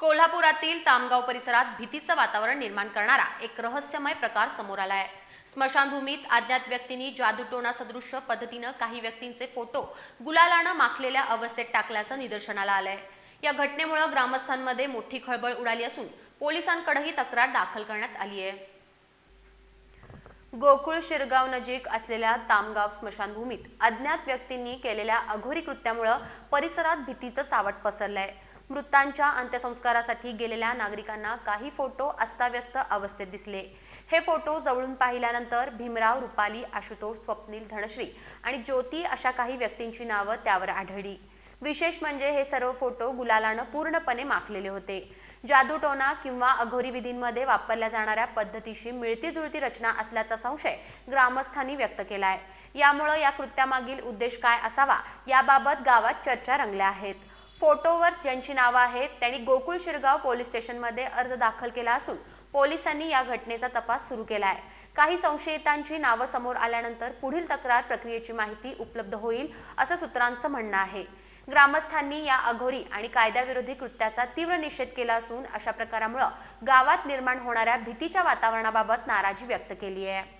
कोल्हापुरातील तामगाव परिसरात भीतीचं वातावरण निर्माण करणारा एक रहस्यमय प्रकार समोर आला आहे स्मशानभूमीत अज्ञात व्यक्तींनी जादूटोणा सदृश्य पद्धतीनं काही व्यक्तींचे फोटो गुलालानं माखलेल्या अवस्थेत टाकल्याचं निदर्शनाला आलंय. या घटनेमुळे ग्रामस्थांमध्ये मोठी खळबळ उडाली असून पोलिसांकडेही तक्रार दाखल करण्यात आली आहे गोकुळ शिरगाव नजीक असलेल्या तामगाव स्मशानभूमीत अज्ञात व्यक्तींनी केलेल्या अघोरी कृत्यामुळं परिसरात भीतीचं सावट पसरलंय. मृतांच्या अंत्यसंस्कारासाठी गेलेल्या नागरिकांना काही फोटो अस्ताव्यस्त अवस्थेत दिसले. हे फोटो जवळून पाहिल्यानंतर भीमराव रुपाली आशुतोष स्वप्नील धनश्री आणि ज्योती अशा काही व्यक्तींची नावं त्यावर आढळली. विशेष म्हणजे हे सर्व फोटो गुलालानं पूर्णपणे माखलेले होते. जादूटोना किंवा अघोरी विधींमध्ये वापरल्या जाणाऱ्या पद्धतीशी मिळती जुळती रचना असल्याचा संशय ग्रामस्थांनी व्यक्त केलाय. यामुळं या कृत्यामागील उद्देश काय असावा याबाबत गावात चर्चा रंगल्या आहेत. फोटोवर ज्यांची नावं आहेत त्यांनी गोकुळ शिरगाव पोलीस स्टेशनमध्ये अर्ज दाखल केला असून पोलिसांनी या घटनेचा तपास सुरू केला आहे. काही संशयितांची नावं समोर आल्यानंतर पुढील तक्रार प्रक्रियेची माहिती उपलब्ध होईल असं सूत्रांचं म्हणणं आहे. ग्रामस्थांनी या अघोरी आणि कायद्याविरोधी कृत्याचा तीव्र निषेध केला असून अशा प्रकारामुळं गावात निर्माण होणाऱ्या भीतीच्या वातावरणाबाबत नाराजी व्यक्त केली आहे.